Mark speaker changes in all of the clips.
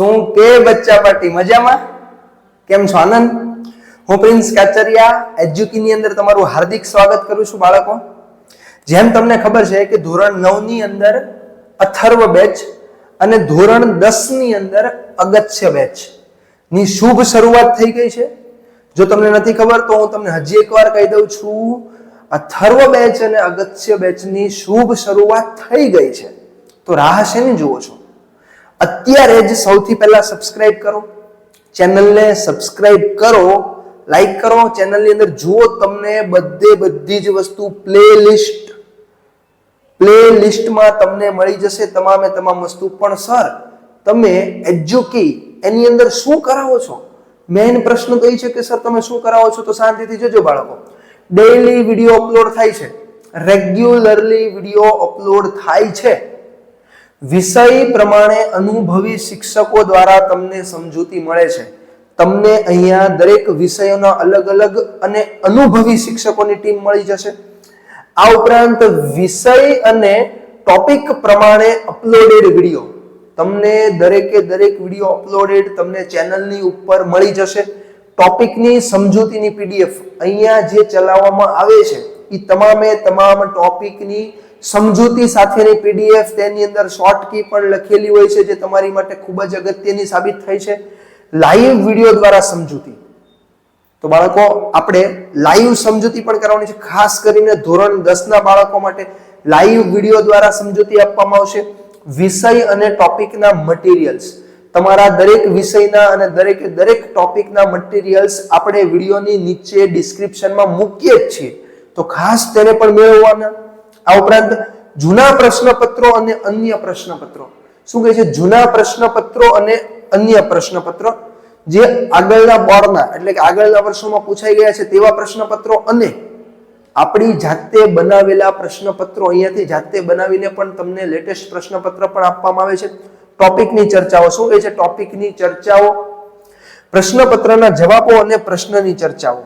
Speaker 1: શું કે બચ્ચા પાર્ટી? મજામાં? કેમ છો આનંદ? હું પ્રિન્સ કાચરિયા એજ્યુકી ની અંદર તમારું હાર્દિક સ્વાગત કરું છું બાળકો. જેમ તમને ખબર છે કે ધોરણ નવની અંદર અથર્વ બેચ અને ધોરણ દસની અંદર અગત્ય બેચ. ની શુભ શરૂઆત થઈ ગઈ છે. જો તમને નથી ખબર તો હું તમને હજી એકવાર કહી દઉં છું, અથર્વ બેચ અને અગત્ય બેચની શુભ શરૂઆત થઈ ગઈ છે. તો રાહ શેની જુઓ છો? અત્યારે જ સૌથી પહેલા સબસ્ક્રાઇબ કરો. ચેનલને સબસ્ક્રાઇબ કરો લાઈક કરો, ચેનલની અંદર જુઓ તમને બધે બધી જ વસ્તુ પ્લે લિસ્ટ પ્લે લિસ્ટમાં તમને મળી જશે તમામે તમામ વસ્તુ. પણ સર તમે એજ્યુકી એની અંદર શું કરાવો છો? મેઇન પ્રશ્ન તો એ છે કે સર તમે શું કરાવો છો? તો શાંતિથી જોજો બાળકો. ડેઈલી વીડિયો અપલોડ થાય છે. રેગ્યુલરલી વીડિયો અપલોડ થાય છે. વિષય પ્રમાણે અનુભવી શિક્ષકો દ્વારા તમને સમજૂતી મળે છે. તમને અહીંયા દરેક વિષયોના અલગ અલગ અને અનુભવી શિક્ષકોની ટીમ મળી જશે. આ ઉપરાંત વિષય અને ટોપિક પ્રમાણે અપલોડેડ વીડિયો. તમને દરેકે દરેક વીડિયો અપલોડેડ તમને ચેનલની ઉપર મળી જશે. ટોપિકની સમજૂતીની પીડીએફ અહીંયા જે ચલાવવામાં આવે છે એ તમામે તમામ ટોપિકની સમજૂતી સાથેની પીડીએફ તેની અંદર શોર્ટ કી પણ લખેલી હોય છે, જે તમારી માટે ખૂબ જ અગત્યની સાબિત થઈ છે. લાઈવ વીડિયો દ્વારા સમજૂતી. તો બાળકો, આપણે લાઈવ સમજૂતી પણ કરવાની છે. ખાસ કરીને ધોરણ દસના બાળકો માટે લાઈવ વીડિયો દ્વારા સમજૂતી આપવામાં આવશે. વિષય અને ટોપિકના મટીરિયલ્સ તમારા દરેક વિષયના અને દરેક દરેક ટોપિકના મટીરિયલ્સ આપણે વિડીયોની નીચે ડિસ્ક્રિપ્શનમાં મૂકીએ જ છીએ. તો ખાસ તેને પણ મેળવવાના. આ ઉપરાંત જૂના પ્રશ્નપત્રો અને અન્ય પ્રશ્નપત્રો. શું કહે છે? જૂના પ્રશ્નપત્રો અને અન્ય પ્રશ્નપત્રો. જે આગળના બોર્ડના એટલે કે આગળના વર્ષોમાં પૂછાઈ ગયા છે તેવા પ્રશ્નપત્રો અને આપણી જાતે બનાવેલા પ્રશ્નપત્રો. અહીંયાથી જાતે બનાવીને પણ તમને લેટેસ્ટ પ્રશ્નપત્ર પણ આપવામાં આવે છે. ટોપિકની ચર્ચાઓ. શું કહે છે? ટોપિકની ચર્ચાઓ. પ્રશ્નપત્રના જવાબો અને પ્રશ્નની ચર્ચાઓ.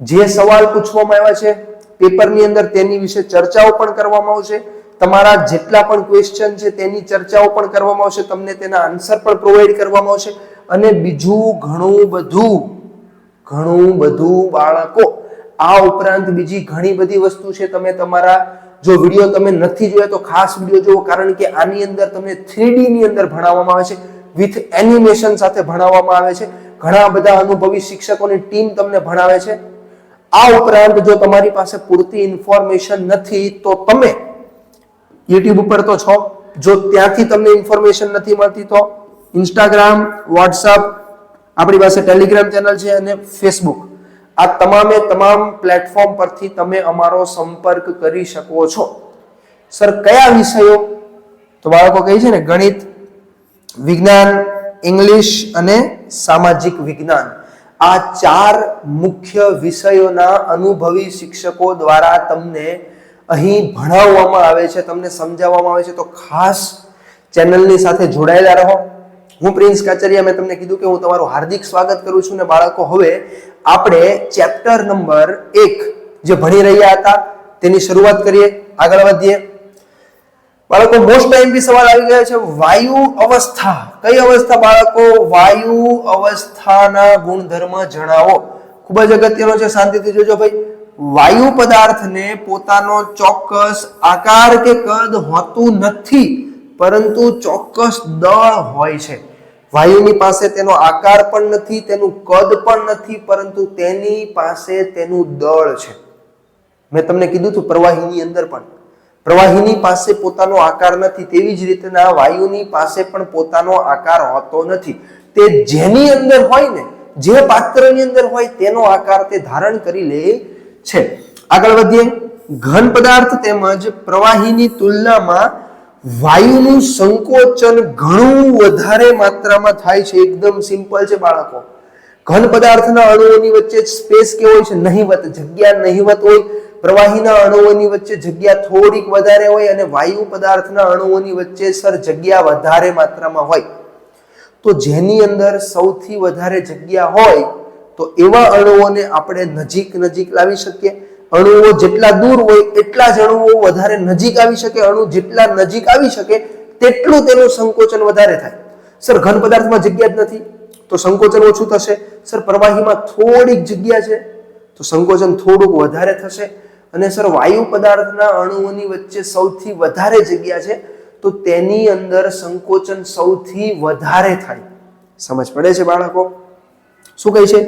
Speaker 1: જે સવાલ પૂછવામાં આવ્યા છે પેપરની અંદર તેની વિશે ચર્ચાઓ પણ કરવામાં આવશે. તમારા જેટલા પણ ક્વેશ્ચન છે તેની ચર્ચાઓ પણ કરવામાં આવશે. તમને તેના આન્સર પણ પ્રોવાઈડ કરવામાં આવશે. અને બીજું ઘણું બધું ઘણું બધું બાળકો, આ ઉપરાંત બીજી ઘણી બધી વસ્તુ છે તમે તમારા, જો વીડિયો તમે નથી જોયા તો ખાસ વીડિયો જુઓ કારણ કે આની અંદર તમને થ્રીડી ની અંદર ભણાવવામાં આવે છે. વિથ એનિમેશન સાથે ભણાવવામાં આવે છે. ઘણા બધા અનુભવી શિક્ષકોની ટીમ તમને ભણાવે છે. આ ઉપરાંત જો તમારી પાસે પૂરતી ઇન્ફોર્મેશન નથી, તો તમે યુટ્યુબ ઉપર તો છો. જો ત્યાંથી તમને ઇન્ફોર્મેશન નથી મળતી, તો ઇન્સ્ટાગ્રામ વોટ્સઅપ આપણી પાસે ટેલિગ્રામ ચેનલ છે અને ફેસબુક આ તમામે તમામ પ્લેટફોર્મ પરથી તમે અમારો સંપર્ક કરી શકો છો. સર, કયા વિષયો? તો બાળકો કહે છે ને, ગણિત, વિજ્ઞાન ઇંગ્લિશ અને સામાજિક વિજ્ઞાન. આ ચાર મુખ્ય વિષયોના અનુભવી શિક્ષકો દ્વારા તમને અહીં ભણાવવામાં આવે છે, તમને સમજાવવામાં આવે છે. તો ખાસ ચેનલની સાથે જોડાયેલા રહો. હું પ્રિન્સ કાચરિયા, મેં તમને કીધું કે હું તમારું હાર્દિક સ્વાગત કરું છું ને બાળકો, હવે આપણે ચેપ્ટર નંબર એક જે ભણી રહ્યા હતા, તેની શરૂઆત કરીએ. આગળ વધીએ. બાળકો મોસ્ટ ટાઈમ બી સવાલ આવી ગયા છે, વાયુ અવસ્થા. કઈ અવસ્થા બાળકો? વાયુ અવસ્થાના ગુણધર્મ જણાવો. ખૂબ જ અગત્યનો છે, શાંતિથી જોજો ભાઈ. વાયુ પદાર્થને પોતાનો ચોક્કસ આકાર કે કદ હોતું નથી, પરંતુ ચોક્કસ દળ હોય છે. વાયુની પાસે તેનો આકાર પણ નથી, તેનું કદ પણ નથી, પરંતુ તેની પાસે તેનું દળ છે. મેં તમને કીધું હતું પ્રવાહીની અંદર પણ. પ્રવાહીની પાસે પોતાનો આકાર નથી, તેવી જ રીતના વાયુની પાસે પણ પોતાનો આકાર હોતો નથી. તે જેની અંદર હોય ને, જે પાત્રની અંદર હોય, તેનો આકાર તે ધારણ કરી લે છે. આગળ વધીએ. ઘન પદાર્થ તેમજ પ્રવાહીની તુલનામાં વાયુનું સંકોચન ઘણું વધારે માત્રામાં થાય છે. એકદમ સિમ્પલ છે બાળકો. ઘન પદાર્થના અણુઓની વચ્ચે સ્પેસ કેવો હોય છે? નહિવત. જગ્યા નહિવત હોય. પ્રવાહીના અણુઓની વચ્ચે જગ્યા થોડીક વધારે હોય અને વાયુ પદાર્થના અણુઓની વચ્ચે સર જગ્યા વધારે માત્રામાં હોય. તો જેની અંદર સૌથી વધારે જગ્યા હોય તો એવા અણુઓને આપણે નજીક નજીક લાવી શકીએ. અણુઓ જેટલા દૂર હોય એટલા જ અણુઓ વધારે નજીક આવી શકે, અણુ જેટલા નજીક આવી શકે તેટલું તેનું સંકોચન વધારે થાય. સર, ઘન પદાર્થમાં જગ્યા જ નથી, તો સંકોચન ઓછું થશે. સર, પ્રવાહીમાં થોડીક જગ્યા છે, તો સંકોચન થોડુંક વધારે થશે. અને સર, વાયુ પદાર્થના અણુઓની વચ્ચે સૌથી વધારે જગ્યા છે, તો તેની અંદર સંકોચન સૌથી વધારે થાય. સમજ પડે છે બાળકો? શું કહે છે?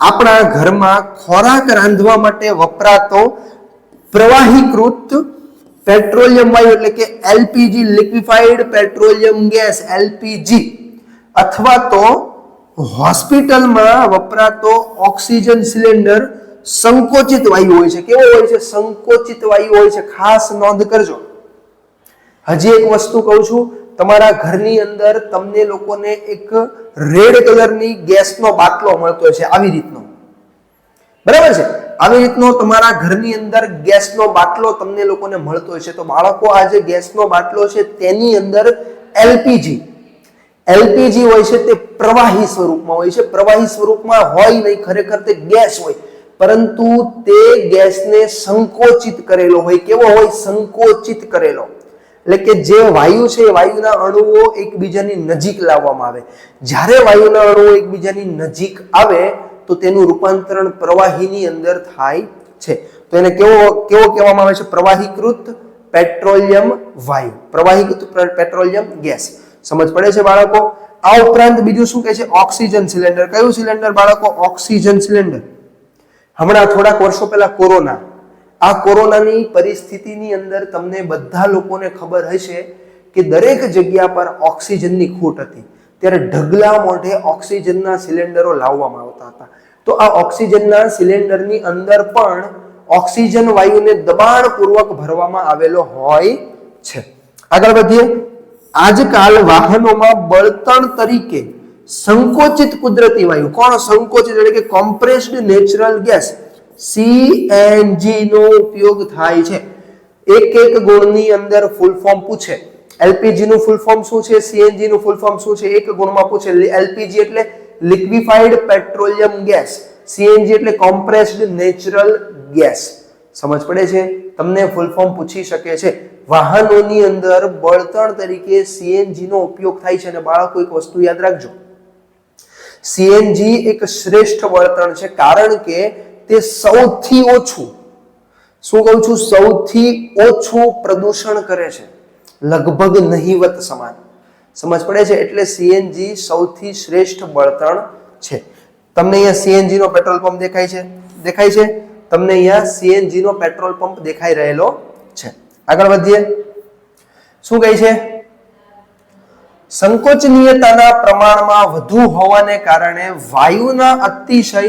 Speaker 1: આપણા ઘરમાં ખોરાક રાંધવા માટે વપરાતો પ્રવાહીકૃત પેટ્રોલિયમ વાયુ, એટલે કે LPG, liquefied petroleum gas, LPG, અથવા તો હોસ્પિટલમાં વપરાતો ઓક્સિજન સિલિન્ડર સંકોચિત વાયુ હોય છે. કેવો હોય છે? સંકોચિત વાયુ હોય છે. ખાસ નોંધ કરજો. હજી એક વસ્તુ કહું છું. તમારા ઘરની અંદર તમને લોકોને એક રેડ કલરની ગેસનો બાટલો મળતો છે આવી રીતનો. બરાબર છે? આવી રીતનો તમારા ઘરની અંદર ગેસનો બાટલો તમને લોકોને મળતો છે તો બાળકો, આ જે ગેસનો બાટલો છે તેની અંદર એલપીજી. એલપીજી હોય છે તે પ્રવાહી સ્વરૂપમાં હોય છે. પ્રવાહી સ્વરૂપમાં હોય નહીં, ખરેખર તે ગેસ હોય. પરંતુ તે ગેસને સંકોચિત કરેલો હોય, કેવો હોય? સંકોચિત કરેલો. એટલે કે જે વાયુ છે એ વાયુના અણુઓ એકબીજાની નજીક લાવવામાં આવે. જ્યારે વાયુના અણુઓ એકબીજાની નજીક આવે, તો તેનું રૂપાંતરણ પ્રવાહીની અંદર થાય છે. તો એને કેવો કેવો કહેવામાં આવે છે? પ્રવાહીકૃત પેટ્રોલિયમ વાયુ. પ્રવાહીકૃત પેટ્રોલિયમ ગેસ. સમજ પડે છે બાળકો? આ ઉપરાંત બીજું શું કહે છે? Oxygen cylinder. કયું સિલિન્ડર બાળકો? Oxygen cylinder. હમણાં થોડાક વર્ષો પહેલા કોરોના. આ કોરોનાની પરિસ્થિતિની અંદર તમને બધા લોકોને ખબર હશે કે દરેક જગ્યા પર ઓક્સિજનની ખૂટ હતી. ત્યારે ઢગલા મોઢે ઓક્સિજનના સિલિન્ડરો લાવવામાં આવતા હતા. તો આ ઓક્સિજનના સિલિન્ડરની અંદર પણ ઓક્સિજન વાયુને દબાણપૂર્વક ભરવામાં આવેલો હોય છે. આગળ વધીએ. આજકાલ વાહનોમાં બળતણ તરીકે સંકોચિત કુદરતી વાયુ. કોણ સંકોચિત? એટલે કે કોમ્પ્રેસ્ડ નેચરલ ગેસ સીએનજી નો ઉપયોગ થાય છે. એક એક ગુણની અંદર ફૂલ ફોર્મ પૂછે. એલપીજી નું ફૂલ ફોર્મ શું છે? સીએનજી નું ફૂલ ફોર્મ શું છે? એક ગુણમાં પૂછે. એલપીજી એટલે લિક્વિફાઈડ પેટ્રોલિયમ ગેસ સીએનજી એટલે કોમ્પ્રેસ્ડ નેચરલ ગેસ સમજ પડે છે? તમને ફૂલ ફોર્મ પૂછી શકે છે. વાહનોની અંદર બળતણ તરીકે સીએનજી નો ઉપયોગ થાય છે. અને બાળકો, એક વસ્તુ યાદ રાખજો. સીએનજી એક શ્રેષ્ઠ બળતણ છે, કારણ કે તે સૌથી ઓછું, શું કહું છું, સૌથી ઓછું પ્રદૂષણ કરે છે. લગભગ નહીવત સમાન. સમજ પડે છે? એટલે સીએનજી સૌથી શ્રેષ્ઠ બળતણ છે. તમને અહીંયા સીએનજી નો પેટ્રોલ પંપ દેખાય છે? દેખાય છે? તમને અહીંયા સીએનજી નો પેટ્રોલ પંપ દેખાઈ રહેલો છે. આગળ વધીએ. શું કહે છે? સંકોચનીયતાના પ્રમાણમાં વધુ હોવાને કારણે વાયુના અતિશય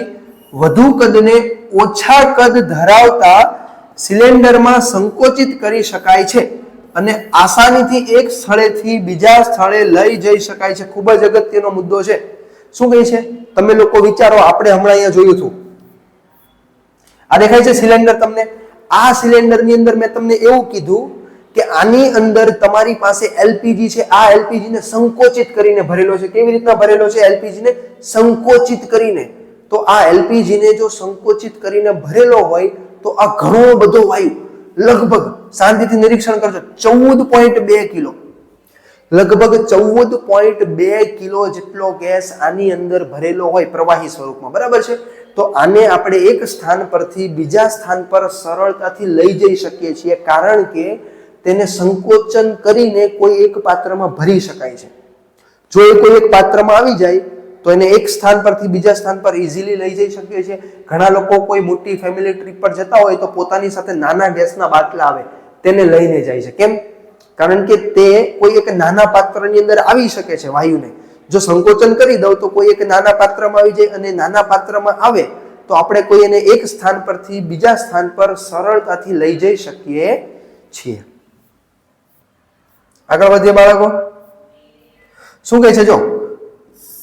Speaker 1: વધુ કદને ઓછા કદ ધરાવતા સિલિન્ડરમાં સંકોચિત કરી શકાય છે અને આસાનીથી એક સ્થળેથી બીજા સ્થળે લઈ જઈ શકાય છે. ખૂબ જ અગત્યનો મુદ્દો છે. શું કહે છે? તમે લોકો વિચારો, આપણે હમણાં અહીંયા જોયું હતું. આ દેખાય છે સિલિન્ડર તમને. આ સિલિન્ડરની અંદર મેં તમને એવું કીધું કે આની અંદર તમારી પાસે એલપીજી છે. આ એલપીજીને સંકોચિત કરીને ભરેલો છે. કેવી રીતના ભરેલો છે એલપીજીને સંકોચિત કરીને. તો આ એલપીજીને જો સંકોચિત કરીને ભરેલો હોય, તો આ ઘણો બધો વાયુ લગભગ શાંતિથી નિરીક્ષણ કરજો. ચૌદ પોઈન્ટ બે કિલો. લગભગ ચૌદ પોઈન્ટ બે કિલો જેટલો ગેસ આની અંદર ભરેલો હોય પ્રવાહી સ્વરૂપમાં. બરાબર છે? તો આને આપણે એક સ્થાન પરથી બીજા સ્થાન પર સરળતાથી લઈ જઈ શકીએ છીએ. કારણ કે તેને સંકોચન કરીને કોઈ એક પાત્રમાં ભરી શકાય છે. જો એ કોઈ એક પાત્રમાં આવી જાય, તો એને એક સ્થાન પરથી બીજા સ્થાન પર ઇઝીલી લઈ જઈ શકીએ છીએ. ઘણા લોકો કોઈ મોટી ફેમિલી ટ્રીપ પર જતા હોય તો પોતાની સાથે નાના ગેસના બાટલા આવે, તેને લઈને જાય છે. કેમ? કારણ કે તે કોઈ એક નાના પાત્રની અંદર આવી શકે છે વાયુને. જો સંકોચન કરી દઉં તો કોઈ એક નાના પાત્રમાં આવી જાય અને નાના પાત્રમાં આવે, તો આપણે કોઈ એને એક સ્થાન પરથી બીજા સ્થાન પર સરળતાથી લઈ જઈ શકીએ છીએ. આગળ વધીએ બાળકો. શું કહે છે જો?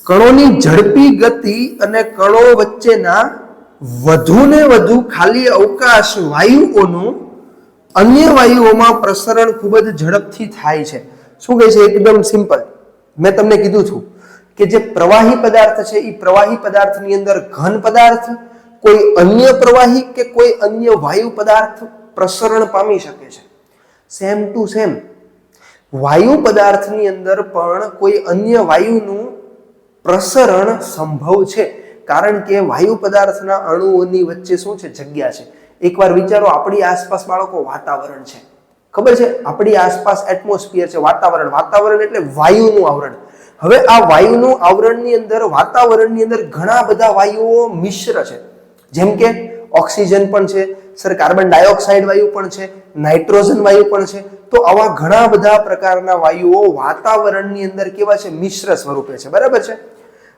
Speaker 1: કણોની ઝડપી ગતિ અને કણો વચ્ચેના વધુ ને વધુ ખાલી અવકાશ વાયુઓનું અન્ય વાયુઓમાં પ્રસરણ ખૂબ જ ઝડપથી થાય છે. શું કહે છે? એકદમ સિમ્પલ. મેં તમને કીધું છું કે જે પ્રવાહી પદાર્થ છે એ પ્રવાહી પદાર્થની અંદર ઘન પદાર્થ, કોઈ અન્ય પ્રવાહી કે કોઈ અન્ય વાયુ પદાર્થ પ્રસરણ પામી શકે છે. સેમ ટુ સેમ વાયુ પદાર્થની અંદર પણ કોઈ અન્ય વાયુનું પ્રસરણ સંભવ છે? કારણ કે વાયુ પદાર્થના અણુઓની વચ્ચે શું છે? જગ્યા છે. એકવાર વિચારો, આપણી આસપાસ બાળકો વાતાવરણ છે. ખબર છે? આપણી આસપાસ એટમોસ્ફિયર છે, વાતાવરણ. વાતાવરણ એટલે વાયુનું આવરણ. હવે આ વાયુનું આવરણની અંદર, વાતાવરણની અંદર ઘણા બધા વાયુઓ મિશ્ર છે. જેમ કે ઓક્સિજન પણ છે સર, કાર્બન ડાયોક્સાઇડ વાયુ પણ છે, નાઇટ્રોજન વાયુ પણ છે. તો આવા ઘણા બધા પ્રકારના વાયુઓ વાતાવરણની અંદર કેવા છે? મિશ્ર સ્વરૂપે છે. બરાબર છે?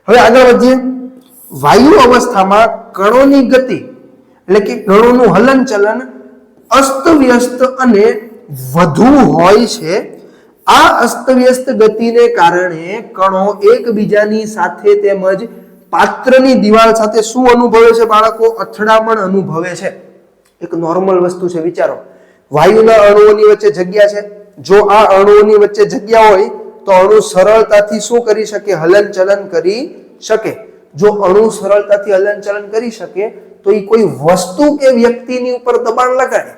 Speaker 1: હવે આગળ વધીએ. વાયુ અવસ્થામાં કણોની ગતિ, એટલે કે કણોનું હલનચલન, અસ્તવ્યસ્ત અને વધુ હોય છે. આ અસ્તવ્યસ્ત ગતિને કારણે કણો એકબીજાની સાથે તેમજ પાત્રની દિવાલ સાથે શું અનુભવે છે બાળકો? અથડામણ અનુભવે છે. એક નોર્મલ વસ્તુ છે, વિચારો. વાયુના અણુઓની વચ્ચે જગ્યા છે. જો આ અણુઓની વચ્ચે જગ્યા હોય, તો અણુ સરળતાથી શું કરી શકે? હલનચલન કરી શકે. જો અણુ સરળતાથી હલનચલન કરી શકે, તો એ કોઈ વસ્તુ કે વ્યક્તિની ઉપર દબાણ લગાડે.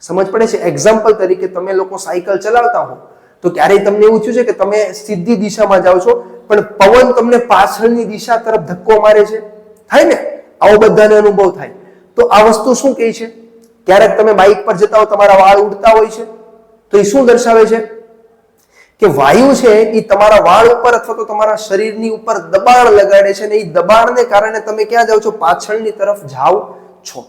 Speaker 1: સમજ પડે છે? એક્ઝામ્પલ તરીકે તમે લોકો સાયકલ ચલાવતા હો, તો ક્યારેય તમને એવું થયું છે કે તમે સીધી દિશામાં જાઓ છો, પણ પવન તમને પાછળની દિશા તરફ ધક્કો મારે છે? થાય ને? આવો બધાને અનુભવ થાય. તો આ વસ્તુ શું કહે છે? ક્યારેક તમે બાઇક પર જતા હો તમારા વાળ ઉડતા હોય છે, તો એ શું દર્શાવે છે? કે વાયુ છે એ તમારા વાળ ઉપર અથવા તો તમારા શરીરની ઉપર દબાણ લગાડે છે અને એ દબાણને કારણે તમે ક્યાં જાઓ છો? પાછળની તરફ જાઓ છો.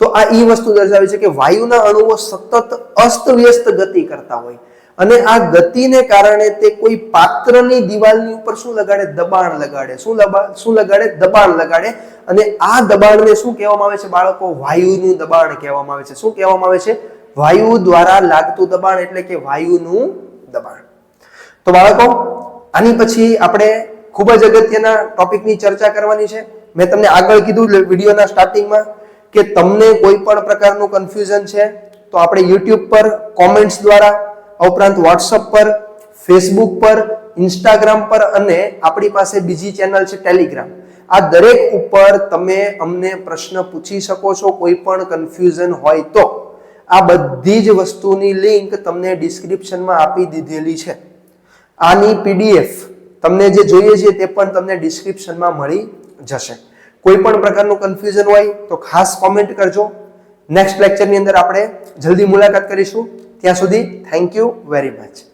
Speaker 1: તો આ એ વસ્તુ દર્શાવે છે કે વાયુના અણુઓ સતત અસ્તવ્યસ્ત ગતિ કરતા હોય. અને આ ગતિને કારણે તે કોઈ પાત્રની દિવાલની ઉપર શું લગાડે? દબાણ લગાડે. શું શું લગાડે? દબાણ લગાડે. અને આ દબાણને શું કહેવામાં આવે છે બાળકો? વાયુનું દબાણ કહેવામાં આવે છે. શું કહેવામાં આવે છે? વાયુ દ્વારા લાગતું દબાણ એટલે કે વાયુનું દબાણ. તો બાળકો, આની પછી આપણે ખૂબ જ અગત્યના ટોપિકની ચર્ચા કરવાની છે. મેં તમને આગળ કીધું વિડીયોના સ્ટાર્ટિંગમાં કે તમને કોઈ પણ પ્રકારનું કન્ફ્યુઝન છે, તો આપણે યુટ્યુબ પર કોમેન્ટ્સ દ્વારા ઉપરાંત વોટ્સઅપ પર ફેસબુક પર ઇન્સ્ટાગ્રામ પર અને આપણી પાસે બીજી ચેનલ છે ટેલિગ્રામ આ દરેક ઉપર તમે અમને પ્રશ્ન પૂછી શકો છો, કોઈ પણ કન્ફ્યુઝન હોય તો. આ બધી જ વસ્તુની લિંક તમને ડિસ્ક્રિપ્શનમાં આપી દીધેલી છે. આની પીડીએફ તમને જે જોઈએ છે તે પણ તમને ડિસ્ક્રિપ્શનમાં મળી જશે. કોઈ પણ પ્રકારનું કન્ફ્યુઝન હોય તો ખાસ કોમેન્ટ કરજો. નેક્સ્ટ લેક્ચરની અંદર આપણે જલ્દી મુલાકાત કરીશું. ત્યાં સુધી થેન્ક યુ વેરી મચ